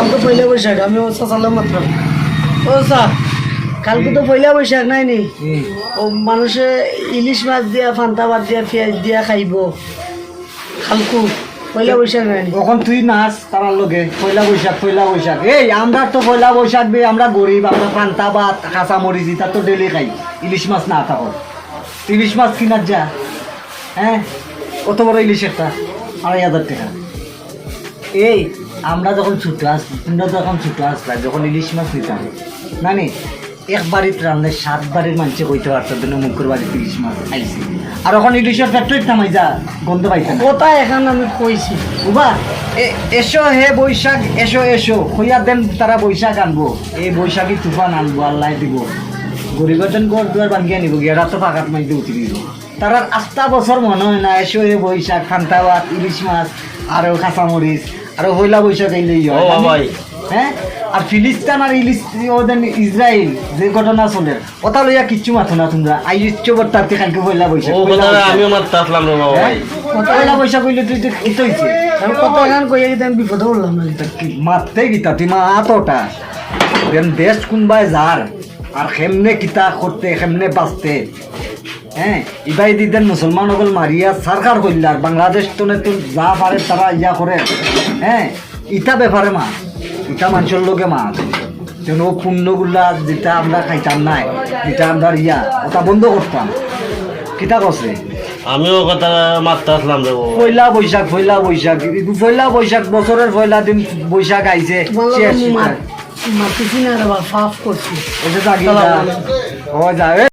কালকে পয়লা বৈশাখ আমি ও চাচালাম মাত্র। ও চা কালকে তো পয়লা বৈশাখ নাই নি? ও মানুষে ইলিশ মাছ দিয়া ফান্তা ভাত দিয়া পেঁয়াজ দিয়া খাইব। কালকু পয়লা বৈশাখ নাই নি? তখন তুই নাচ তারার লগে? পয়লা বৈশাখ পয়লা বৈশাখ। এই আমরা তো পয়লা বৈশাখ বে আমরা গরিব আমরা পান্তা ভাত কাঁচা মরিচ ইতা তো ডেলি খাই। ইলিশ মাছ না থাকো। ইলিশ মাছ কিনার যা। হ্যাঁ? কত বড় ইলিশ একটা? আড়াই হাজার টাকা। এই আমরা যখন ছুটো আসছি তোমরা যখন ছুটো আসলা যখন ইলিশ মাছ নিতাম নানি এক বাড়িত রান্নে সাত বাড়ির মানুষে কইতে পারতো জন্য মুখের বাড়িতে ইলিশ মাছ আইছে। আর এখন ইলিশের ফ্যাক্টরি থামাই যা গন্ধ পাইছে না কথা এখন আমি কইছি? এ- এসো হে বৈশাখ এসো এসো হইয়া দেন তারা বৈশাখ আনব। এই বৈশাখী তুফান আনব আল্লাহ দিব। গরিবের ঘর দুয়ার ভাঙ্গিয়ে নিব গিয়া তো ফাঁকাত মাইতে উঠি দিব তারা আস্তা বছর মনে হয় না এসো হে বৈশাখ খান্তাবাদ ইলিশ মাছ আরও কাঁচামরিচ আরও হইলা বৈশাখ এই লই হ্যাঁ? আর ফিলিস্তান আর ইলিশ ওদের ইসরায়েল যে ঘটনা চলে ওটা লইয়া কিচ্ছু মাথো না তোমরা। আইচ্ছ পয়লা বৈশাখ। ও পয়লা বৈশাখ। আমিও মারতে আসলাম রে বাবা হ্যাঁ? পয়লা বৈশাখ হইলে তুই তো কি হইছে। আমি কইয়া বিপদে পড়লাম না তা কি মারতে গিতা তুই মা আতটা দেন দেশ কোনবাই যার আর কেমনে কিতা করতে কেমনে বাঁচতে হ্যাঁ ইবাই দিদেন মুসলমান সকল মারিয়া সরকার করলার বাংলাদেশ তো তো যা পারে তারা ইয়া করে। হ্যাঁ ইটা ব্যাপারে মা ইটা মানুষের লোকে মা। যেন পুণ্যগুলা যেটা আমরা খাইতাম নাই যেটা আমরা ইয়া ওটা বন্ধ করতাম। কিতা করছে আমিও কথা মারতে আসলাম বাবা পয়লা বৈশাখ পয়লা বৈশাখ। পয়লা বৈশাখ বছরের পয়লা দিন বৈশাখ আইছে শেষ মারতেছি না রে বা ফাফ করছি। এটা জাগি